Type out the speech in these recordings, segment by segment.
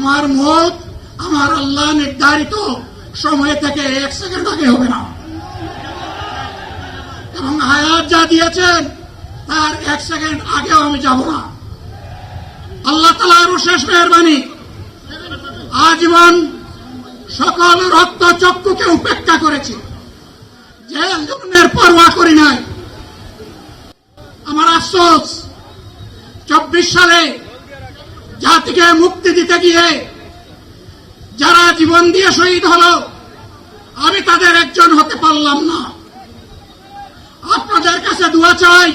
আমার মত, আমার আল্লাহ নির্ধারিত সময় থেকে এক সেকেন্ড আগে হবে না। এবং হায়াত যা দিয়েছেন, তার এক সেকেন্ড আগেও আমি যাব না। আল্লাহ তালা আরও শেষ মেহরবানি। আজীবন সকল রক্ত চক্ষুকে উপেক্ষা করেছি। জেল জুলুমের পরোয়া করি নাই। আমার আফসোস, চব্বিশ সালে জাতিকে মুক্তি দিতে গিয়ে যারা জীবন দিয়ে শহীদ হল, আমি তাদের একজন হতে পারলাম না। আপনাদের কাছে দোয়া চাই,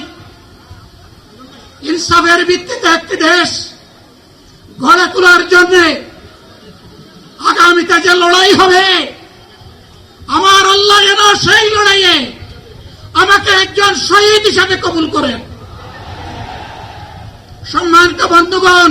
ইনসাফের ভিত্তিতে একটি দেশ গড়ে তোলার জন্য আগামীতে যে লড়াই হবে, আমার আল্লাহ যেন সেই লড়াইয়ে আমাকে একজন শহীদ হিসাবে কবুল করেন। সম্মানিত বন্ধুগণ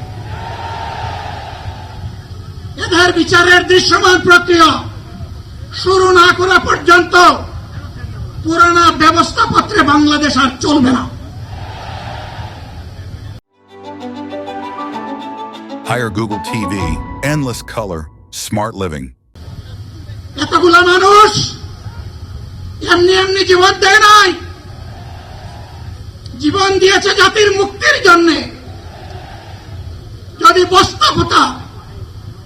এদের বিচারের দৃশ্যমান প্রক্রিয়া শুরু না করা পর্যন্ত পুরানা ব্যবস্থাপত্রে বাংলাদেশ আর চলবে না। Hire Google TV, endless color, smart living. এতগুলো মানুষ এমনি এমনি জীবন দেয় নাই। জীবন দিয়েছে জাতির মুক্তির জন্য। যদি বস্তাপতা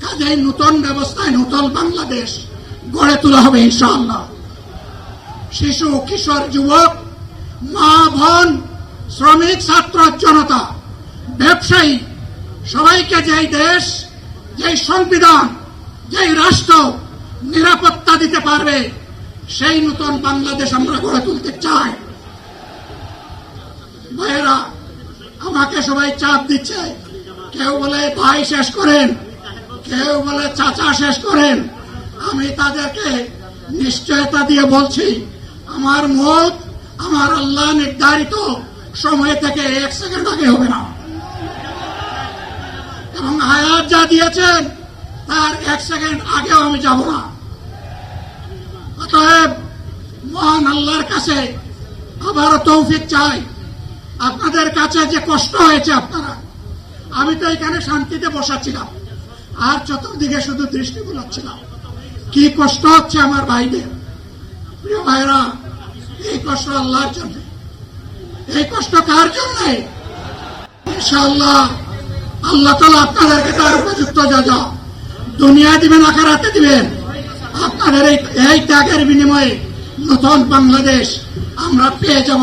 কাজেই নূতন ব্যবস্থায় নূতন বাংলাদেশ গড়ে তোলা হবে ইনশাআল্লাহ। শিশু, কিশোর, যুবক, মা, বোন, শ্রমিক, ছাত্র, জনতা, ব্যবসায়ী, সবাইকে যেই দেশ, যেই সংবিধান, যেই রাষ্ট্র নিরাপত্তা দিতে পারবে, সেই নতুন বাংলাদেশ আমরা গড়ে তুলতে চাই। ভাইয়েরা, আমাকে সবাই চাপ দিচ্ছে। কেউ বলে, ভাই, শেষ করেন। কেউ বলে, চাচা, শেষ করেন। আমি তাদেরকে নিশ্চয়তা দিয়ে বলছি, আমার মত, আমার আল্লাহ নির্ধারিত সময় থেকে এক সেকেন্ড আগে হবে না। এবং হায়াত যা দিয়েছেন, তার এক সেকেন্ড আগেও আমি যাব না। অতএব মহান আল্লাহর কাছে আবারও তৌফিক চাই। আপনাদের কাছে যে কষ্ট হয়েছে আপনারা, আমি তো এখানে শান্তিতে বসাচ্ছিলাম। আর চতুর্দিকে শুধু দৃষ্টি বুলাচ্ছিলাম কি কষ্ট হচ্ছে আমার ভাইদের। প্রিয় ভাইরা এই কষ্ট আল্লাহর জন্য। এই কষ্ট কার জন্য? আল্লাহ তালা আপনাদেরকে তার উপযুক্ত যা যা দুনিয়া দিবেন আকারাতে দিবেন, আপনাদের এই ত্যাগের বিনিময়ে নতুন বাংলাদেশ আমরা পেয়ে যাব।